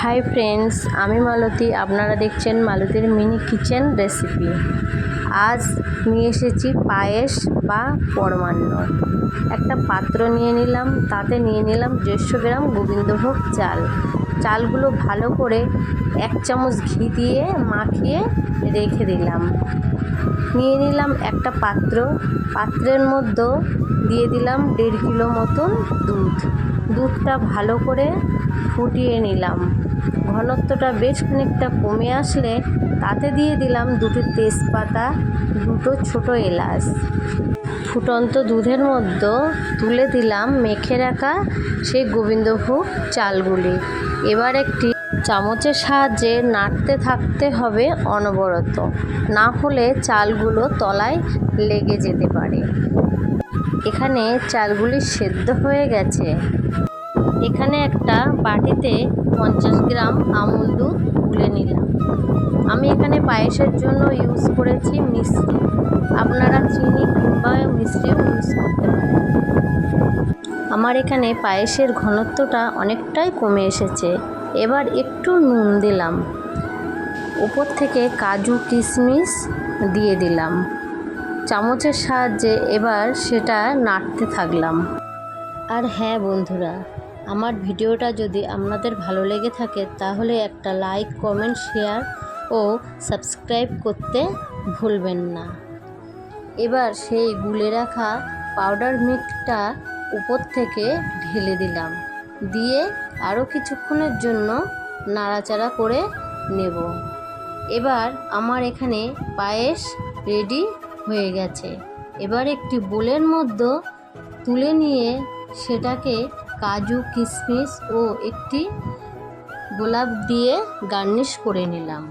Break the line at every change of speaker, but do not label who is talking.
Hi friends, আমি মালতী। আপনারা দেখছেন মালতীর মিনি কিচেন রেসিপি। আজ নিয়ে এসেছি পায়েস বা পরমান্ন একটা পাত্র নিয়ে নিলাম, তাতে নিয়ে নিলাম দেড়শো গ্রাম গোবিন্দভোগ চাল। চালগুলো ভালো করে এক চামচ ঘি দিয়ে মাখিয়ে রেখে দিলাম। নিয়ে নিলাম একটা পাত্র। পাত্রের মধ্যে দিয়ে দিলাম দেড় কিলো মতন দুধ। দুধটা ভালো করে ফুটিয়ে নিলাম। ঘনত্বটা বেশ খানিকটা কমে আসলে তাতে দিয়ে দিলাম দুটো তেজপাতা, দুটো ছোট এলাচ। ফুটন্ত দুধের মধ্যে তুলে দিলাম মেখে রাখা সেই গোবিন্দভোগ চালগুলি। এবার একটি চামচের সাহায্যে নাড়তে থাকতে হবে অনবরত। না হলে চালগুলো তলায় লেগে যেতে পারে। এখানে চালগুলি সেদ্ধ হয়ে গেছে। এখানে একটা বাটিতে পঞ্চাশ গ্রাম আমুল দুধ তুলে নিলাম। আমি এখানে পায়েসের জন্য ইউজ করেছি মিষ্টি। আপনারা চিনি কিংবা মিষ্টিও ইউজ করতে পারেন। আমার এখানে পায়েসের ঘনত্বটা অনেকটাই কমে এসেছে। এবার একটু নুন দিলাম। উপর থেকে কাজু কিশমিশ দিয়ে দিলাম। চামচের সাহায্যে এবার সেটা নাড়তে থাকলাম। আর হ্যাঁ বন্ধুরা, আমার ভিডিওটা যদি আপনাদের ভালো লেগে থাকে তাহলে একটা লাইক, কমেন্ট, শেয়ার ও সাবস্ক্রাইব করতে ভুলবেন না। এবার সেই গুলে রাখা পাউডার মিল্কটা উপর থেকে ঢেলে দিলাম। দিয়ে আরও কিছুক্ষণের জন্য নাড়াচাড়া করে নেব। এবার আমার এখানে পায়েস রেডি হয়ে গেছে। এবার একটি বোলের মধ্যে তুলে নিয়ে সেটাকে কাজু, কিশমিশ ও একটি গোলাপ দিয়ে গার্নিশ করে নিলাম।